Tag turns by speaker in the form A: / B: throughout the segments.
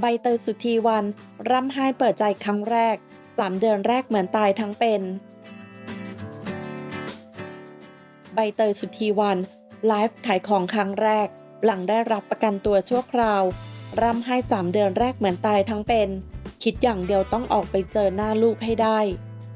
A: ใบเตยสุธีวัน ร่ำไห้เปิดใจครั้งแรกสามเดือนแรกเหมือนตายทั้งเป็น ใบเตยสุธีวัน ไลฟ์ขายของครั้งแรก หลังได้รับประกันตัวชั่วคราว ร่ำไห้สามเดือนแรกเหมือนตายทั้งเป็น คิดอย่างเดียวต้องออกไปเจอหน้าลูกให้ได้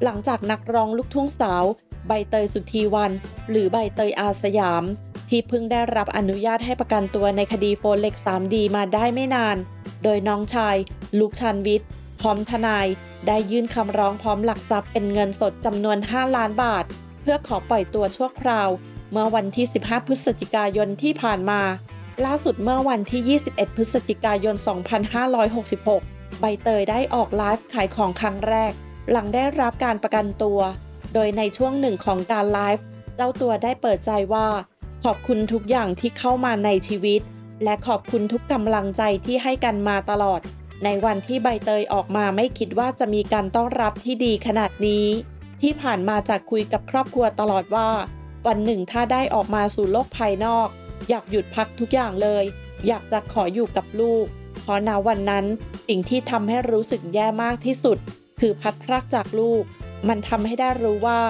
A: หลังจากนักร้องลูกทุ่งสาว ใบเตยสุธีวัน หรือใบเตยอาสยาม ที่เพิ่งได้รับอนุญาตให้ประกันตัวในคดีโฟนเล็ก 3D มาได้ไม่นาน โดยน้องชาย ลูกชันวิทย์ พร้อมทนาย ได้ยื่นคำร้องพร้อมหลักทรัพย์เป็นเงินสดจำนวน 5 ล้านบาท เพื่อขอปล่อยตัวชั่วคราว เมื่อวันที่ 15 พฤศจิกายนที่ผ่านมา ล่าสุดเมื่อวันที่ 21 พฤศจิกายน 2566 ใบเตยได้ออกไลฟ์ขายของครั้งแรก หลังได้รับการประกันตัว โดยในช่วงหนึ่งของการไลฟ์เจ้าตัวได้เปิดใจว่า ขอบคุณทุกอย่างที่เข้ามาในชีวิต และขอบคุณทุกกำลังใจที่ให้กันมาตลอด ในวันที่ใบเตยออกมาไม่คิดว่าจะมีการต้อนรับที่ดีขนาดนี้ ที่ผ่านมาจากคุยกับครอบครัวตลอดว่า วันหนึ่งถ้าได้ออกมาสู่โลกภายนอก อยากหยุดพักทุกอย่างเลย อยากจะขออยู่กับลูกเพราะณวันนั้นสิ่งที่ทำให้รู้สึกแย่มากที่สุด คือพัดพรากจากลูก มันทำให้ได้รู้ว่า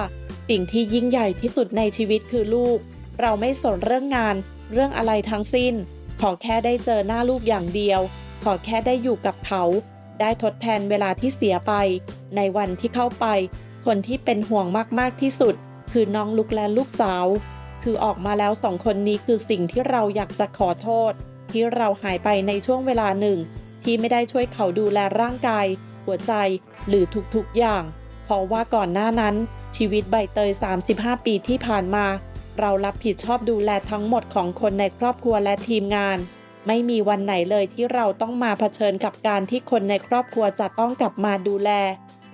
A: สิ่งที่ยิ่งใหญ่ที่สุดในชีวิตคือลูก เราไม่สนเรื่องงาน เรื่องอะไรทั้งสิ้น ขอแค่ได้เจอหน้าลูกอย่างเดียว ขอแค่ได้อยู่กับเขา ได้ทดแทนเวลาที่เสียไป ในวันที่เข้าไป คนที่เป็นห่วงมากๆที่สุด คือน้องลูกและลูกสาว คือออกมาแล้วสองคนนี้คือสิ่งที่เราอยากจะขอโทษ ที่เราหายไปในช่วงเวลาหนึ่ง ที่ไม่ได้ช่วยเขาดูแลร่างกาย หัวใจ หรือทุกๆอย่าง ราะว่าก่อนหน้านั้น ชีวิตใบเตย 35 ปีที่ผ่านมา เรารับผิดชอบดูแลทั้งหมดของคนในครอบครัวและทีมงาน ไม่มีวันไหนเลยที่เราต้องมาเผชิญกับการที่คนในครอบครัวจะต้องกลับมาดูแล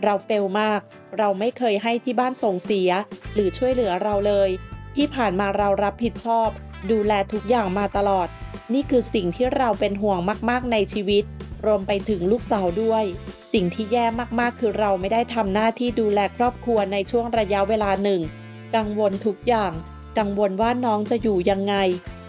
A: เราเฟลมาก เราไม่เคยให้ที่บ้านส่งเสีย หรือช่วยเหลือเราเลย ที่ผ่านมาเรารับผิดชอบ ดูแลทุกอย่างมาตลอด นี่คือสิ่งที่เราเป็นห่วงมาก ๆ ในชีวิต รวมไปถึงลูกสาวด้วย สิ่งที่แย่มากๆ คือเราไม่ได้ทำหน้าที่ดูแลครอบครัวในช่วงระยะเวลาหนึ่ง กังวลทุกอย่าง กังวลว่าน้องจะอยู่ยังไง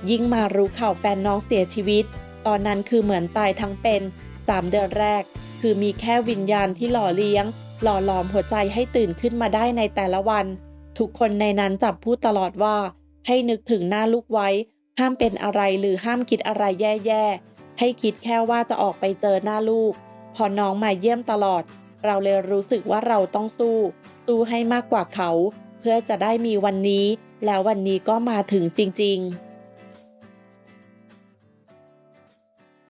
A: ยิ่งมารู้ข่าวแฟนน้องเสียชีวิต ตอนนั้นคือเหมือนตายทั้งเป็นสามเดือนแรก คือมีแค่วิญญาณที่หล่อเลี้ยง หล่อหลอมหัวใจให้ตื่นขึ้นมาได้ในแต่ละวัน ทุกคนในนั้นจับพูดตลอดว่า ให้นึกถึงหน้าลูกไว้ ห้ามเป็นอะไรหรือห้ามคิดอะไรแย่ๆให้คิดแค่ว่าจะออกไปเจอหน้าลูก พอน้องมาเยี่ยมตลอด เราเลยรู้สึกว่าเราต้องสู้ สู้ให้มากกว่าเขา เพื่อจะได้มีวันนี้ แล้ววันนี้ก็มาถึงจริง ๆ